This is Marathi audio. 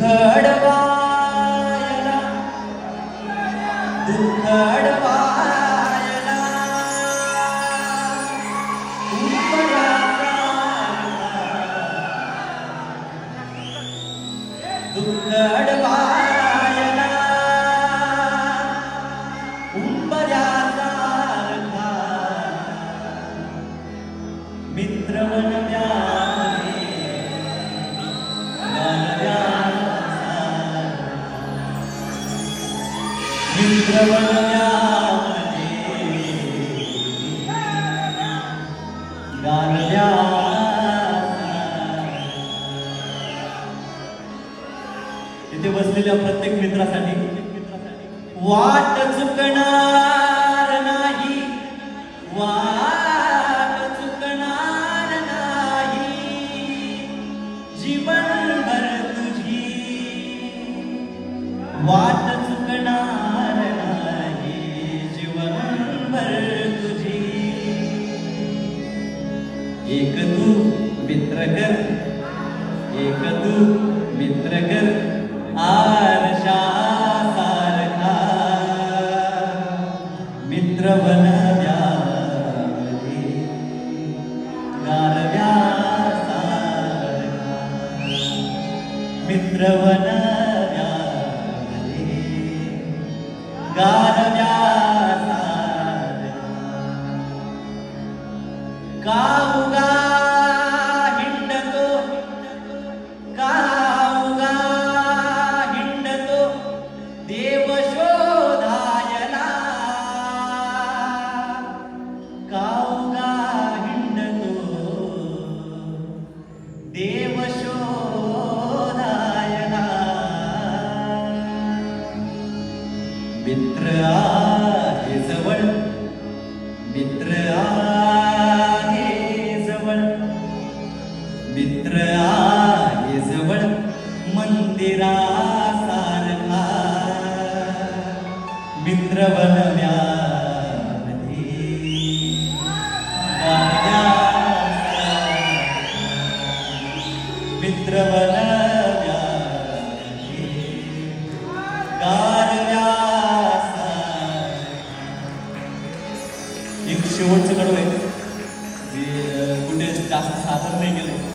दुःख अडवायला दुःख अडवायला दुःख उंबऱ्यासारखा. मित्र इथे बसलेल्या प्रत्येक मित्रासाठी वाट चुकणार नाही. वाट चुकणार नाही. जीवनभर तुझी वाट एक तू मित्र कर एक तू मित्र कर आरशा सारखा मित्र बनव्यामध्ये गारव्या सारखा मित्र बनव्यामध्ये गारव्या मित्र आहे जवळ. मित्र आहे जवळ. मित्र आहे जवळ. मंदिरासारखा. मित्र बनव्या मित्र बनव्या शेवटचं कडवे आहे. कुठे जास्त सादर नाही केलं.